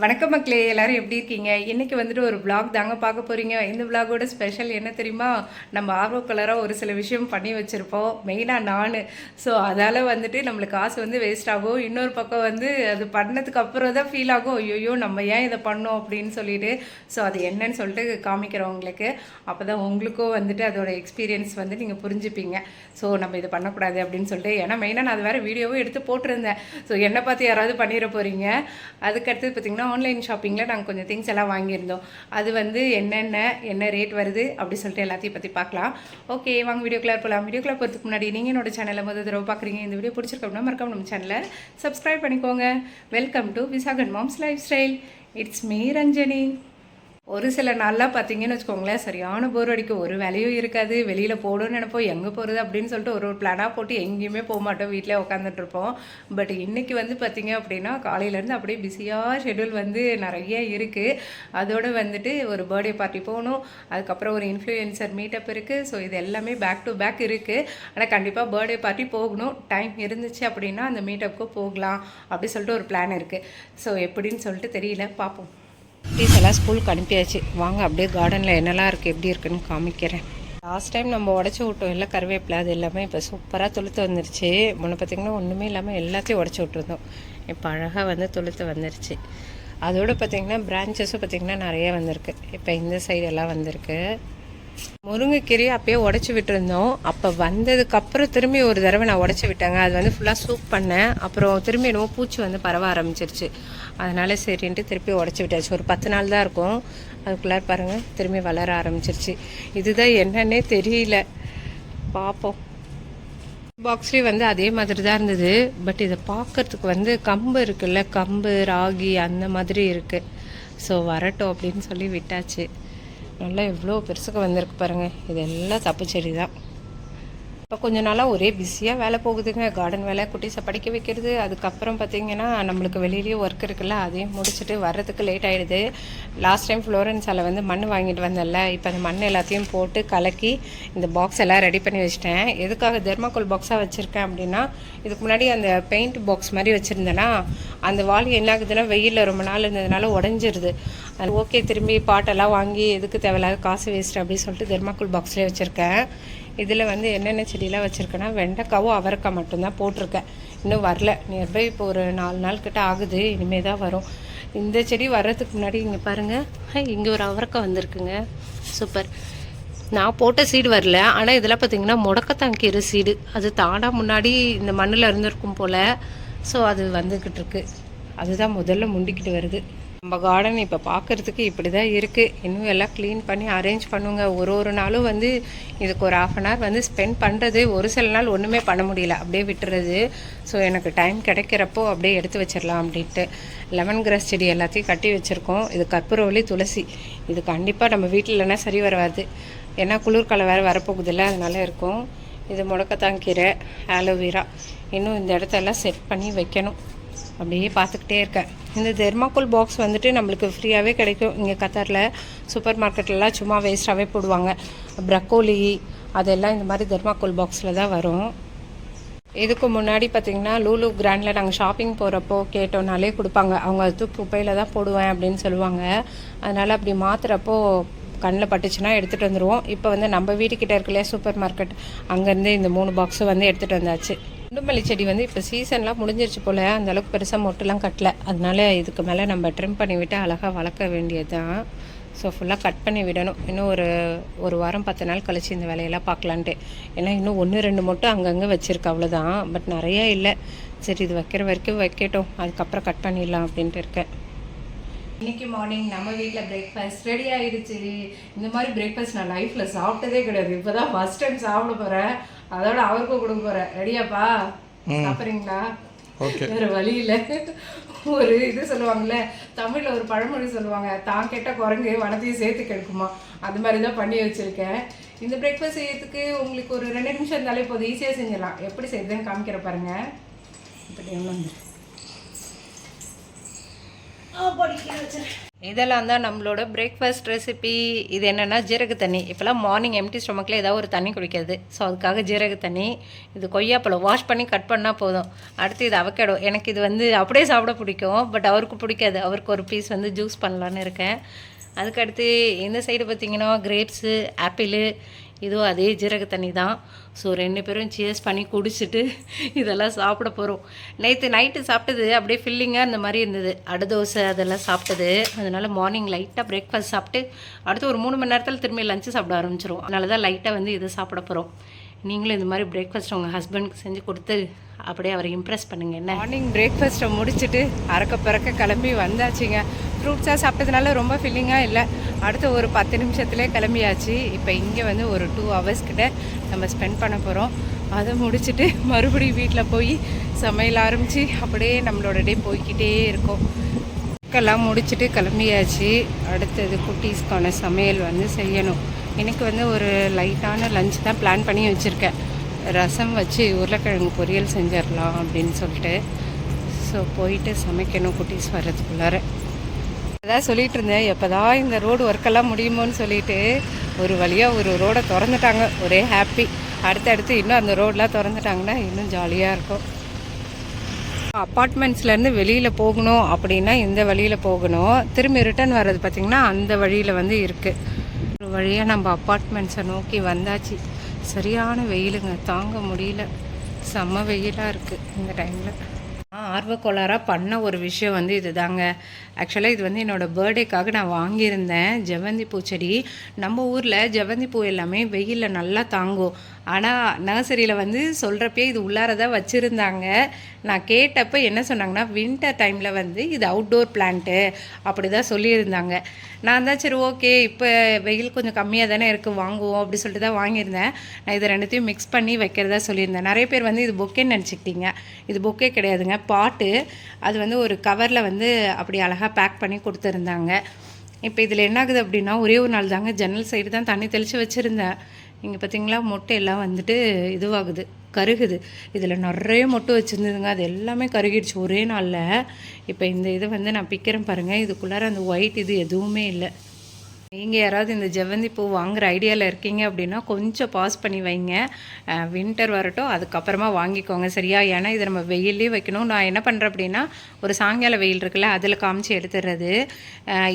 வணக்கம் மக்களே எல்லாரும் எப்படி இருக்கீங்க? இன்னைக்கு வந்துட்டு ஒரு vlog தாங்க பார்க்க போறீங்க. இந்த vlogோட ஸ்பெஷல் என்ன தெரியுமா? நம்ம ஆர்வ கலராக ஒரு சில விஷயம் பண்ணி வச்சிருப்போம். மெயினாக நான். ஸோ அதால் வந்துட்டு நம்மளுக்கு காசு வந்து வேஸ்ட் ஆகும். இன்னொரு பக்கம் வந்து அது பண்ணதுக்கு அப்புறம் தான் ஃபீல் ஆகும். ஐயோ நம்ம ஏன் இதை பண்ணோம் அப்படின்னு சொல்லிட்டு. ஸோ அது என்னன்னு சொல்லிட்டு காமிக்கிறோம் உங்களுக்கு. அப்போ தான் உங்களுக்கும் வந்துட்டு அதோட எக்ஸ்பீரியன்ஸ் வந்து நீங்கள் புரிஞ்சுப்பீங்க. ஸோ நம்ம இதை பண்ணக்கூடாது அப்படின்னு சொல்லிட்டு. ஏன்னா மெயினாக நான் அது வேறு வீடியோவும் எடுத்து போட்டிருந்தேன். ஸோ என்னை பார்த்து யாராவது பண்ணிட போகிறீங்க அதுக்கடுத்து பார்த்தீங்கன்னா ஆன்லைன் ஷாப்பிங்கில் நாங்கள் கொஞ்சம் திங்ஸ் எல்லாம் வாங்கியிருந்தோம். அது வந்து என்னென்ன என்ன ரேட் வருது அப்படி சொல்லிட்டு எல்லாத்தையும் பற்றி பார்க்கலாம். ஓகே வாங்க வீடியோக்குள்ளே போகலாம் வீடியோக்குள்ளே போகிறதுக்கு முன்னாடி நீங்கள் என்னோட சேனலை முதல் தடவை பார்க்குறீங்க இந்த வீடியோ பிடிச்சிருக்கோம்னா மறக்காம நம்ம சேனலை சப்ஸ்கிரைப் பண்ணிக்கோங்க. Welcome to Visakan mom's life style it's me Ranjani ஒரு சில நாள்லாம் பார்த்தீங்கன்னு வச்சுக்கோங்களேன் சரியான போர் அடிக்கும். ஒரு வேலையும் இருக்காது. வெளியில் போகணும்னு நினைப்போம். எங்கே போகிறது அப்படின்னு சொல்லிட்டு ஒரு ஒரு பிளானாக போட்டு எங்கேயுமே போக மாட்டோம். வீட்டிலே உட்காந்துட்டு இருப்போம். பட் இன்னைக்கு வந்து பார்த்தீங்க அப்படின்னா காலையிலேருந்து அப்படியே பிஸியாக ஷெட்யூல் வந்து நிறைய இருக்குது அதோடு வந்துட்டு ஒரு பர்த்டே பார்ட்டி போகணும். அதுக்கப்புறம் ஒரு இன்ஃப்ளூயன்சர் மீட்டப் இருக்குது ஸோ இது எல்லாமே பேக் டு பேக் இருக்குது ஆனால் கண்டிப்பாக பர்த்டே பார்ட்டி போகணும். டைம் இருந்துச்சு அப்படின்னா அந்த மீட்டப்புக்கு போகலாம். அப்படி சொல்லிட்டு ஒரு பிளான் இருக்குது ஸோ எப்படின்னு சொல்லிட்டு தெரியல. பார்ப்போம் குட்டீஸ் எல்லாம் ஸ்கூலுக்கு அனுப்பியாச்சு. வாங்க அப்படியே கார்டனில் என்னெல்லாம் இருக்குது எப்படி இருக்குன்னு காமிக்கிறேன். லாஸ்ட் டைம் நம்ம உடச்சி விட்டோம். எல்லாம் கருவேப்பிலை அது எல்லாமே இப்போ சூப்பராக துளுத்து வந்துருச்சு. முன்ன பார்த்திங்கன்னா ஒன்றுமே இல்லாமல் எல்லாத்தையும் உடச்சி விட்டுருந்தோம். இப்போ அழகாக வந்து துளுத்து வந்துருச்சு. அதோடு பார்த்திங்கன்னா பிரான்ச்சஸும் பார்த்திங்கன்னா நிறைய வந்திருக்கு. இப்போ இந்த சைடு எல்லாம் வந்திருக்கு. முருங்கைக்கீரையை அப்பயே உடச்சி விட்டுருந்தோம். அப்போ வந்ததுக்கப்புறம் திரும்பி ஒரு தடவை நான் உடச்சி விட்டேங்க. அது வந்து ஃபுல்லாக சூப் பண்ணேன். அப்புறம் திரும்பி என்னமோ பூச்சி வந்து பரவ ஆரம்பிச்சிருச்சு. அதனால் சரின்ட்டு திருப்பி உடச்சி விட்டாச்சு. ஒரு பத்து நாள் தான் இருக்கும். அதுக்குள்ளார பாருங்கள் திரும்பி வளர ஆரம்பிச்சிருச்சு. இதுதான் என்னன்னே தெரியல. பார்ப்போம் பாக்ஸ்லேயும் வந்து அதே மாதிரி தான் இருந்தது. பட் இதை பார்க்கறதுக்கு வந்து கம்பு இருக்குல்ல கம்பு ராகி அந்த மாதிரி இருக்குது ஸோ வரட்டும் அப்படின்னு சொல்லி விட்டாச்சு. நல்லா எவ்வளோ பெருசுக்கு வந்திருக்கு பாருங்கள் இதெல்லாம் தப்பு செடி தான் இப்போ கொஞ்ச நாளாக ஒரே பிஸியாக வேலை போகுதுங்க. கார்டன் வேலை குட்டீஸை படிக்க வைக்கிறது. அதுக்கப்புறம் பார்த்தீங்கன்னா நம்மளுக்கு வெளியிலேயே ஒர்க் இருக்குல்ல அதையும் முடிச்சுட்டு வர்றதுக்கு லேட் ஆகிடுது லாஸ்ட் டைம் ஃப்ளோரன்ஸால் வந்து மண் வாங்கிட்டு வந்தேன்ல. இப்போ அந்த மண் எல்லாத்தையும் போட்டு கலக்கி இந்த பாக்ஸ் எல்லாம் ரெடி பண்ணி வச்சிட்டேன். எதுக்காக தெர்மாக்கோல் பாக்ஸாக வச்சுருக்கேன் அப்படின்னா இதுக்கு முன்னாடி அந்த பெயிண்ட் பாக்ஸ் மாதிரி வச்சுருந்தேன்னா அந்த வால் என்ன ஆகுதுன்னா வெயிலில் ரொம்ப நாள் இருந்ததுனால உடஞ்சிருது. அது ஓகே திரும்பி பாட்டெல்லாம் வாங்கி எதுக்கு தேவையில்லாத காசு வேஸ்ட் அப்படின்னு சொல்லிட்டு தெர்மாக்கோல் பாக்ஸ்லேயே வச்சுருக்கேன். இதில் வந்து என்னென்ன செடியெலாம் வச்சுருக்கேன்னா வெண்டைக்காவும் அவரைக்காய் மட்டும்தான் போட்டிருக்கேன். இன்னும் வரல. நியர்பை இப்போ ஒரு நாலு நாள் கிட்ட ஆகுது. இனிமேல் தான் வரும். இந்த செடி வர்றதுக்கு முன்னாடி இங்கே பாருங்கள் இங்கே ஒரு அவரைக்காய் வந்திருக்குங்க. சூப்பர். நான் போட்ட சீடு வரல. ஆனால் இதெல்லாம் பார்த்தீங்கன்னா முடக்கத்தான் சீடு அது தானாக முன்னாடி இந்த மண்ணில் இருந்திருக்கும் போல். ஸோ அது வந்துக்கிட்டு இருக்கு. அதுதான் முதல்ல முண்டிக்கிட்டு வருது. நம்ம கார்டன் இப்போ பார்க்குறதுக்கு இப்படி தான் இருக்குது இன்னும் எல்லாம் க்ளீன் பண்ணி அரேஞ்ச் பண்ணுங்க. ஒரு ஒரு நாளும் வந்து இதுக்கு ஒரு ஆஃப் அன் ஹவர் வந்து ஸ்பெண்ட் பண்ணுறது ஒரு சில நாள் ஒன்றுமே பண்ண முடியல. அப்படியே விட்டுறது. ஸோ எனக்கு டைம் கிடைக்கிறப்போ அப்படியே எடுத்து வச்சிடலாம் அப்படின்ட்டு. லெமன் கிராஸ் செடி எல்லாத்தையும் கட்டி வச்சுருக்கோம். இது கற்பூரவள்ளி துளசி. இது கண்டிப்பாக நம்ம வீட்டில் இல்லைன்னா சரி வராது. ஏன்னா குளிர்காலம் வேறு வரப்போகுதில்ல. அதனால இருக்கும். இது முடக்கத்தாங்கீரை ஆலோவேரா இன்னும் இந்த இடத்தெல்லாம் செட் பண்ணி வைக்கணும். அப்படியே பார்த்துக்கிட்டே இருக்கேன். இந்த தெர்மாக்கோல் பாக்ஸ் வந்துட்டு நம்மளுக்கு ஃப்ரீயாகவே கிடைக்கும். இங்கே கத்தாரில் சூப்பர் மார்க்கெட்லலாம் சும்மா வேஸ்ட்டாகவே போடுவாங்க. ப்ரக்கோலி அதெல்லாம் இந்த மாதிரி தெர்மாக்கோல் பாக்ஸில் தான் வரும். இதுக்கு முன்னாடி பார்த்திங்கன்னா லூலு கிராண்டில் நாங்கள் ஷாப்பிங் போகிறப்போ கேட்டோம்னாலே கொடுப்பாங்க. அவங்க அது தூக்கி குப்பையில் தான் போடுவேன் அப்படின்னு சொல்லுவாங்க. அதனால் அப்படி மாற்றுறப்போ கண்ணில் பட்டுச்சுன்னா எடுத்துகிட்டு வந்துடுவோம் இப்போ வந்து நம்ம வீட்டுக்கிட்ட இருக்கலையே சூப்பர் மார்க்கெட் அங்கேருந்து இந்த மூணு பாக்ஸும் வந்து எடுத்துகிட்டு வந்தாச்சு. குண்டுமல்லி செடி வந்து இப்போ சீசன்லாம் முடிஞ்சிருச்சு போல் அந்த அளவுக்கு பெருசாக மொட்டுலாம் கட்டல. அதனால இதுக்கு மேலே நம்ம ட்ரிம் பண்ணி விட்டு அழகாக வளர்க்க வேண்டியது தான் ஸோ ஃபுல்லாக கட் பண்ணி விடணும். இன்னும் ஒரு ஒரு வாரம் பத்து நாள் கழிச்சு இந்த வேலையெல்லாம் பார்க்கலான்ட்டு. ஏன்னா இன்னும் ஒன்று ரெண்டு மட்டும் அங்கங்கே வச்சுருக்கு அவ்வளோதான் பட் நிறைய இல்லை. சரி இது வைக்கிற வரைக்கும் வைக்கட்டும். அதுக்கப்புறம் கட் பண்ணிடலாம் அப்படின்ட்டு இருக்கேன். இன்னைக்கு மார்னிங் நம்ம வீட்டில் பிரேக்ஃபாஸ்ட் ரெடி ஆயிடுச்சு. இந்த மாதிரி பிரேக்ஃபாஸ்ட் நான் லைஃப்பில் சாப்பிட்டதே கிடையாது. இப்போ தான் ஃபர்ஸ்ட் டைம் சாப்பிட போகிறேன் அதோட அவருக்கும் கொடுக்க போகிறேன் ரெடியாப்பா சாப்பிட்றீங்களா? வேற வழி இல்லை. ஒரு இது சொல்லுவாங்கல்ல தமிழ்ல ஒரு பழமொழி சொல்லுவாங்க தான் கெட்ட குரங்கு வனத்தையும் சேர்த்து கெடுக்குமா? அது மாதிரி தான் பண்ணி வச்சிருக்கேன். இந்த பிரேக்ஃபாஸ்ட் செய்யறதுக்கு உங்களுக்கு ஒரு ரெண்டு நிமிஷம் இருந்தாலே போதும். ஈஸியாக செஞ்சிடலாம். எப்படி செய்யுதுன்னு காமிக்கிற பாருங்க. இப்போ டைம் வந்து இதெல்லாம் தான் நம்மளோட பிரேக்ஃபாஸ்ட் ரெசிபி இது என்னென்னா ஜீரக தண்ணி. இப்போலாம் மார்னிங் எம்டி ஸ்டொமக்கில் ஏதாவது ஒரு தண்ணி குடிக்கிறது. ஸோ அதுக்காக ஜீரக தண்ணி இது கொய்யாப்பழம் வாஷ் பண்ணி கட் பண்ணால் போதும். அடுத்து இது அவக்கேடோ எனக்கு இது வந்து அப்படியே சாப்பிட பிடிக்கும் பட் அவருக்கு பிடிக்காது. அவருக்கு ஒரு பீஸ் வந்து ஜூஸ் பண்ணலான்னு இருக்கேன். அதுக்கடுத்து இந்த சைடு பார்த்தீங்கன்னா கிரேப்ஸு ஆப்பிள் இதுவும் அதே ஜீரக தண்ணி தான். ஸோ ரெண்டு பேரும் சேஸ் பண்ணி குடிச்சிட்டு இதெல்லாம் சாப்பிட போகிறோம் நேற்று நைட்டு சாப்பிட்டது அப்படியே ஃபில்லிங்காக இந்த மாதிரி இருந்தது. அடை தோசை அதெல்லாம் சாப்பிட்டது. அதனால மார்னிங் லைட்டாக பிரேக்ஃபாஸ்ட் சாப்பிட்டு அடுத்து ஒரு மூணு மணி நேரத்தில் திரும்பி லஞ்சு சாப்பிட ஆரம்பிச்சிரும் அதனால தான் லைட்டாக வந்து இதை சாப்பிட போகிறோம் நீங்களும் இந்த மாதிரி பிரேக்ஃபாஸ்ட் உங்கள் ஹஸ்பண்ட்க்கு செஞ்சு கொடுத்து அப்படியே அவரை இம்ப்ரெஸ் பண்ணுங்கள் என்ன? மார்னிங் பிரேக்ஃபாஸ்ட்டை முடிச்சுட்டு அறக்க பிறக்க கிளம்பி வந்தாச்சுங்க. ஃப்ரூட்ஸாக சாப்பிட்டதுனால ரொம்ப ஃபில்லிங்காக இல்லை. அடுத்து ஒரு பத்து நிமிஷத்துலேயே கிளம்பியாச்சு. இப்போ இங்கே வந்து ஒரு டூ ஹவர்ஸ் கிட்ட நம்ம ஸ்பெண்ட் பண்ண போகிறோம் அதை முடிச்சுட்டு மறுபடியும் வீட்டில் போய் சமையல் ஆரம்பித்து அப்படியே நம்மளோட டே போய்க்கிட்டே இருக்கோம். எல்லாம் முடிச்சுட்டு கிளம்பியாச்சு. அடுத்தது குட்டீஸ்க்கான சமையல் வந்து செய்யணும். எனக்கு வந்து ஒரு லைட்டான லஞ்ச் தான் பிளான் பண்ணி வச்சுருக்கேன். ரசம் வச்சு உருளைக்கிழங்கு பொரியல் செஞ்சிடலாம் அப்படின்னு சொல்லிட்டு. ஸோ போயிட்டு சமைக்கணும் குட்டீஸ் வர்றதுக்குள்ளார. அதான் சொல்லிட்டு இருந்தேன் எப்போதான் இந்த ரோடு ஒர்க்கெல்லாம் முடியுமோன்னு சொல்லிட்டு ஒரு வழியாக ஒரு ரோடை திறந்துட்டாங்க. ஒரே ஹாப்பி அடுத்தடுத்து இன்னும் அந்த ரோடெலாம் திறந்துட்டாங்கன்னா இன்னும் ஜாலியாக இருக்கும். அப்பார்ட்மெண்ட்ஸ்லேருந்து வெளியில் போகணும் அப்படின்னா இந்த வழியில் போகணும். திரும்பி ரிட்டர்ன் வர்றது பார்த்திங்கன்னா அந்த வழியில் வந்து இருக்குது ஒரு வழியாக நம்ம அப்பார்ட்மெண்ட்ஸை நோக்கி வந்தாச்சு. சரியான வெயிலுங்க. தாங்க முடியல. செம்ம வெயிலாக இருக்குது இந்த டைமில் ஆர்வக்கோளாராக பண்ண ஒரு விஷயம் வந்து இதுதாங்க. ஆக்சுவலாக இது வந்து என்னோடய பர்த்டேக்காக நான் வாங்கியிருந்தேன் ஜெவந்தி பூச்செடி நம்ம ஊரில் ஜெவந்தி பூ எல்லாமே வெயிலில் நல்லா தாங்கும். ஆனால் நர்சரியில் வந்து சொல்கிறப்பே இது உள்ளார தான் வச்சுருந்தாங்க. நான் கேட்டப்போ என்ன சொன்னாங்கன்னா வின்டர் டைமில் வந்து இது அவுட்டோர் பிளான்ட்டு அப்படி தான் சொல்லியிருந்தாங்க. நான் தான் சரி ஓகே இப்போ வெயில் கொஞ்சம் கம்மியாக தானே இருக்குது வாங்குவோம் அப்படி சொல்லிட்டு தான் வாங்கியிருந்தேன். நான் இதை ரெண்டுத்தையும் மிக்ஸ் பண்ணி வைக்கிறதா சொல்லியிருந்தேன். நிறைய பேர் வந்து இது பொக்கேன்னு நினச்சிக்கிட்டீங்க. இது பொக்கே கிடையாதுங்க. பாட்டு அது வந்து ஒரு கவரில் வந்து அப்படி அழகாக பேக் பண்ணி கொடுத்துருந்தாங்க. இப்போ இதில் என்ன ஆகுது அப்படின்னா ஒரே ஒரு நாள் தாங்க ஜன்னல் சைடு தான் தண்ணி தெளித்து வச்சுருந்தேன். இங்கே பார்த்தீங்களா மொட்டை எல்லாம் வந்துட்டு இதுவாகுது கருகுது. இதில் நிறைய மொட்டை வச்சுருந்ததுங்க அது எல்லாமே கருகிடுச்சு ஒரே நாளில். இப்போ இந்த இதை வந்து நான் பிக்கிறேன் பாருங்கள் இதுக்குள்ளார அந்த ஒயிட் இது எதுவுமே இல்லை. நீங்கள் யாராவது இந்த ஜெவந்தி பூ வாங்குற ஐடியாவில் இருக்கீங்க அப்படின்னா கொஞ்சம் பாஸ் பண்ணி வைங்க. வின்டர் வரட்டும் அதுக்கப்புறமா வாங்கிக்கோங்க சரியா? ஏன்னா இதை நம்ம வெயிலே வைக்கணும். நான் என்ன பண்ணுறேன் அப்படின்னா ஒரு சாயங்கால வெயில் இருக்குல்ல அதில் காமிச்சு எடுத்துடுறது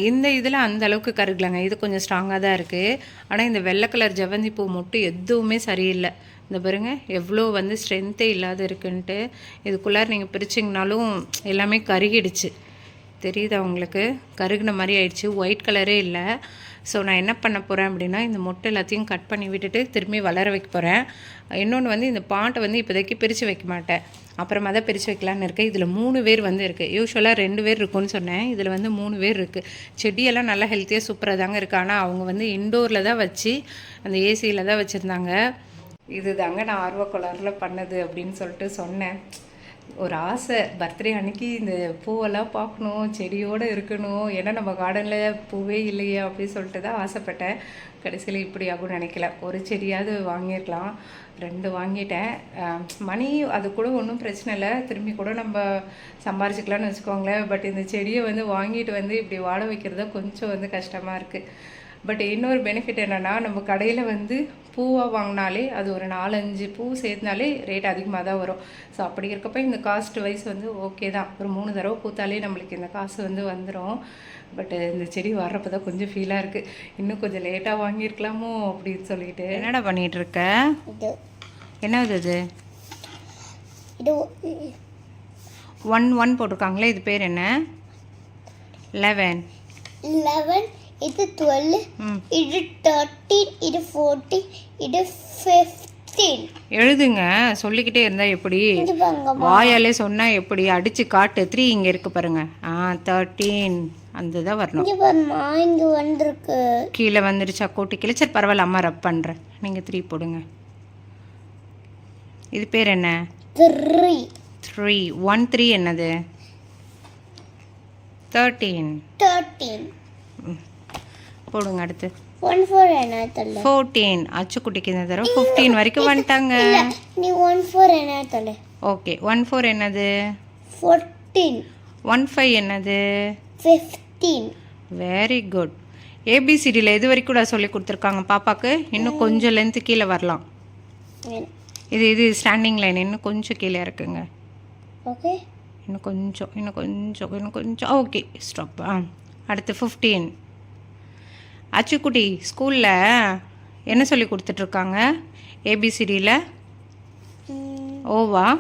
இந்த இதில் அந்த அளவுக்கு கருகலைங்க. இது கொஞ்சம் ஸ்ட்ராங்காக தான் இருக்குது ஆனால் இந்த வெள்ளை கலர் ஜெவந்தி பூ மட்டும் எதுவுமே சரியில்லை. இந்த பாருங்க எவ்வளோ வந்து ஸ்ட்ரென்த்தே இல்லாத இருக்குன்ட்டு. இதுக்குள்ளார நீங்கள் பிரிச்சிங்கனாலும் எல்லாமே கருகிடுச்சு. தெரியுதா உங்களுக்கு கருகின மாதிரி ஆயிடுச்சு. ஒயிட் கலரே இல்லை. ஸோ நான் என்ன பண்ண போகிறேன் அப்படின்னா இந்த மொட்டை எல்லாத்தையும் கட் பண்ணி விட்டுட்டு திரும்பி வளர வைக்க போகிறேன் இன்னொன்று வந்து இந்த பாட்டை வந்து இப்போதைக்கு பிரித்து வைக்க மாட்டேன். அப்புறமா தான் பிரித்து வைக்கலான்னு இருக்கேன். இதில் மூணு பேர் வந்து இருக்குது யூஸ்வலாக ரெண்டு பேர் இருக்குன்னு சொன்னேன். இதில் வந்து மூணு பேர் இருக்குது செடியெல்லாம் நல்லா ஹெல்த்தியாக சூப்பராக தாங்க இருக்குது ஆனால் அவங்க வந்து இன்டோரில் தான் வச்சு அந்த ஏசியில் தான் வச்சுருந்தாங்க. இது தாங்க நான் ஆர்வக்கோளாறில் பண்ணது அப்படின்னு சொல்லிட்டு சொன்னேன். ஒரு ஆசை. பர்த்டே அன்னைக்கு இந்த பூவெல்லாம் பார்க்கணும் செடியோடு இருக்கணும். ஏன்னா நம்ம கார்டனில் பூவே இல்லையே அப்படின்னு சொல்லிட்டு தான் ஆசைப்பட்டேன். கடைசியில் இப்படி ஆகும்னு நினைக்கல. ஒரு செடியாவது வாங்கியிருக்கலாம் ரெண்டு வாங்கிட்டேன். மணி அது கூட ஒன்றும் பிரச்சனை இல்லை. திரும்பி கூட நம்ம சம்பாரிச்சிக்கலாம்னு வச்சுக்கோங்களேன். பட் இந்த செடியை வந்து வாங்கிட்டு வந்து இப்படி வாட வைக்கிறது கொஞ்சம் வந்து கஷ்டமாக இருக்குது பட் இன்னொரு பெனிஃபிட் என்னென்னா நம்ம கடையில் வந்து பூவாக வாங்கினாலே அது ஒரு நாலஞ்சு பூ சேர்த்துனாலே ரேட் அதிகமாக தான் வரும். ஸோ அப்படி இருக்கப்ப இந்த காஸ்ட் வைஸ் வந்து ஓகே தான். ஒரு மூணு தடவை பூத்தாலே நம்மளுக்கு இந்த காசு வந்து வந்துடும் பட் இந்த செடி வர்றப்ப தான் கொஞ்சம் ஃபீலாக இருக்குது இன்னும் கொஞ்சம் லேட்டாக வாங்கியிருக்கலாமோ அப்படின்னு சொல்லிட்டு. என்னடா பண்ணிகிட்டு இருக்க இது. என்னது இது? இது ஒன் ஒன் போட்டிருக்காங்களே இது பேர் என்ன? லெவன் லெவன் இது டுவெல் ம். இது தேர்ட்டீன் இது ஃபோர்டீன் இது ஃபிஃப்டீன் எழுதுங்க. சொல்லிக்கிட்டே இருந்தால் எப்படி? வாயாலே சொன்னால் எப்படி? அடித்து காட்டு. த்ரீ இங்கே இருக்கு பாருங்க. ஆ தேர்ட்டீன் அந்த தான் வரணும். இங்க வந்திருக்கு. கீழே வந்துருச்சா கோட்டு கீழே சரி பரவாயில்ல அம்மா ரப் பண்ணுறேன் நீங்கள் த்ரீ போடுங்க. இது பேர் என்ன? த்ரீ த்ரீ ஒன் த்ரீ என்னது? தேர்ட்டீன் தேர்ட்டீன் போடுங்க அடுத்து. ஒன் ஃபோர் என்ன தள்ள ஃபோர்டீன் அச்சுக்குட்டிக்கு இந்த தடவை ஃபிஃப்டீன் வரைக்கும் வந்துட்டாங்க. நீ ஒன் ஃபோர் என்ன தள்ள ஓகே ஒன் ஃபோர் என்னது? ஃபோர்டீன் ஒன் ஃபைவ் என்னது? ஃபிஃப்டீன் வெரி குட் ஏபிசிடியில் எது வரைக்கும் நான் சொல்லி கொடுத்துருக்காங்க பாப்பாக்கு. இன்னும் கொஞ்சம் லென்த்து கீழே வரலாம். இது இது ஸ்டாண்டிங் லைன் இன்னும் கொஞ்சம் கீழே இருக்குங்க. ஓகே இன்னும் கொஞ்சம் இன்னும் கொஞ்சம் இன்னும் கொஞ்சம். ஓகே ஸ்டாப் ஆ. அடுத்து ஃபிஃப்டீன் அச்சுக்குட்டி ஸ்கூலில் என்ன சொல்லி கொடுத்துட்ருக்காங்க? ஏபிசிடியில் ஓவா?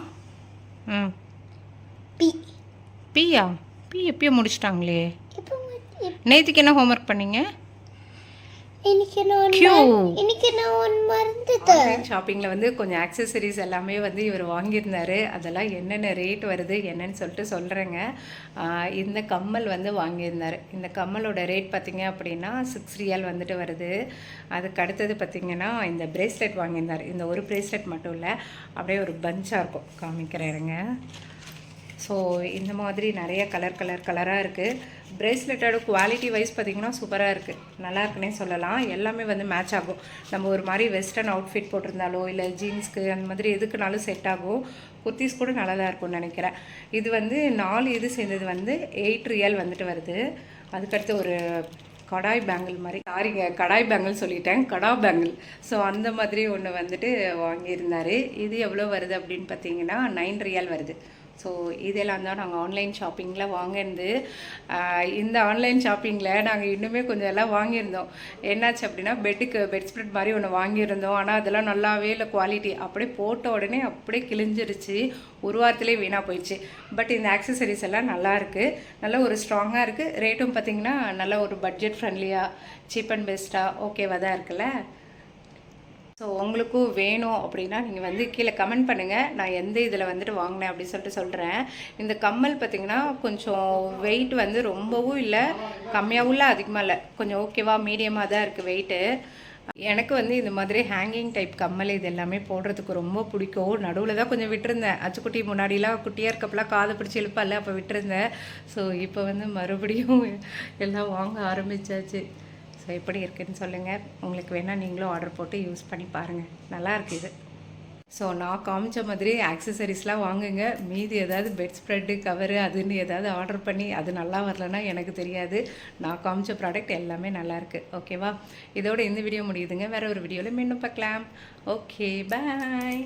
ம். பி. பியா? பி எப்பயோ முடிச்சிட்டாங்களே. நேற்றுக்கு என்ன ஹோம்ஒர்க் பண்ணீங்க இன்னைக்கு நான் Q. இன்னைக்கு நான் ஒன் மறந்துட்டேன் ஆன்லைன் ஷாப்பிங்கில் வந்து கொஞ்சம் ஆக்சசரிஸ் எல்லாமே வந்து இவர் வாங்கியிருந்தாரு. அதெல்லாம் என்னென்ன ரேட் வருது என்னன்னு சொல்லிட்டு சொல்கிறேங்க இந்த கம்மல் வந்து வாங்கியிருந்தாரு. இந்த கம்மலோட ரேட் பார்த்தீங்க அப்படின்னா சிக்ஸ் ரியால் வந்துட்டு வருது. அதுக்கு அடுத்தது பார்த்தீங்கன்னா இந்த பிரேஸ்லெட் வாங்கியிருந்தார். இந்த ஒரு பிரேஸ்லெட் மட்டும் இல்லை அப்படியே ஒரு பஞ்சாக இருக்கும். காமிக்கிறேருங்க ஸோ இந்த மாதிரி நிறைய கலர் கலர் கலராக இருக்குது பிரேஸ்லெட்டோட குவாலிட்டி வைஸ் பார்த்தீங்கன்னா சூப்பராக இருக்குது நல்லா இருக்குன்னே சொல்லலாம். எல்லாமே வந்து மேட்ச் ஆகும். நம்ம ஒரு மாதிரி வெஸ்டர்ன் அவுட்ஃபிட் போட்டிருந்தாலோ இல்லை ஜீன்ஸ்க்கு அந்த மாதிரி எதுக்குனாலும் செட் ஆகும். குர்த்திஸ் கூட நல்லா தான் இருக்கும்னு நினைக்கிறேன். இது வந்து நாலு இது சேர்ந்தது வந்து எயிட் ரியல் வந்துட்டு வருது. அதுக்கடுத்து ஒரு கடாய் பேங்கிள் மாதிரி. சாரிங்க கடாய் பேங்கிள் சொல்லிட்டேன். கடா பேங்கிள் ஸோ அந்த மாதிரி ஒன்று வந்துட்டு வாங்கியிருந்தார். இது எவ்வளோ வருது அப்படின்னு பார்த்தீங்கன்னா நைன் ரியல் வருது. ஸோ இதெல்லாம் தான் நாங்கள் ஆன்லைன் ஷாப்பிங்கில் வாங்கியிருந்து இந்த ஆன்லைன் ஷாப்பிங்கில் நாங்கள் இன்னுமே கொஞ்சம் எல்லாம் வாங்கியிருந்தோம். என்னாச்சு அப்படின்னா பெட்டுக்கு பெட் ஸ்ப்ரெட் மாதிரி ஒன்று வாங்கியிருந்தோம். ஆனால் அதெல்லாம் நல்லாவே இல்லை குவாலிட்டி அப்படியே போட்ட உடனே அப்படியே கிழிஞ்சிருச்சு. ஒரு வாரத்துலேயே வீணாக போயிடுச்சு. பட் இந்த ஆக்சசரிஸ் எல்லாம் நல்லா நல்ல ஒரு ஸ்ட்ராங்காக இருக்குது ரேட்டும் பார்த்தீங்கன்னா நல்ல ஒரு பட்ஜெட் ஃப்ரெண்ட்லியாக சீப் அண்ட் பெஸ்ட்டாக ஓகேவாக தான் இருக்குல்ல? ஸோ உங்களுக்கும் வேணும் அப்படின்னா நீங்கள் வந்து கீழே கமெண்ட் பண்ணுங்கள் நான் எந்த இதில் வந்துட்டு வாங்கினேன் அப்படின்னு சொல்லிட்டு சொல்கிறேன் இந்த கம்மல் பார்த்தீங்கன்னா கொஞ்சம் வெயிட் வந்து ரொம்பவும் இல்லை கம்மியாகவும் இல்லை அதிகமாக இல்லை. கொஞ்சம் ஓகேவா மீடியமாக தான் இருக்குது வெயிட்டு எனக்கு வந்து இந்த மாதிரி ஹேங்கிங் டைப் கம்மல் இது எல்லாமே போடுறதுக்கு ரொம்ப பிடிக்கும். நடுவில் தான் கொஞ்சம் விட்டுருந்தேன். அச்சுக்குட்டி முன்னாடிலாம் குட்டியாக இருக்கப்பெல்லாம் காதை பிடிச்சி இழுப்பல்ல அப்போ விட்டுருந்தேன். ஸோ இப்போ வந்து மறுபடியும் எல்லாம் வாங்க ஆரம்பிச்சாச்சு. ஸோ எப்படி இருக்குதுன்னு சொல்லுங்கள் உங்களுக்கு வேணால் நீங்களும் ஆர்டர் போட்டு யூஸ் பண்ணி பாருங்கள் நல்லாயிருக்கு இது. ஸோ நான் காமிச்ச மாதிரி ஆக்சசரிஸ்லாம் வாங்குங்க. மீதி ஏதாவது பெட் ஸ்ப்ரெட்டு கவரு அதுன்னு ஏதாவது ஆர்டர் பண்ணி அது நல்லா வரலன்னா எனக்கு தெரியாது. நான் காமிச்ச ப்ராடக்ட் எல்லாமே நல்லாயிருக்கு ஓகேவா இதோட இந்த வீடியோ முடியுதுங்க. வேறு ஒரு வீடியோவில் மீண்டும் பார்க்கலாம். Okay bye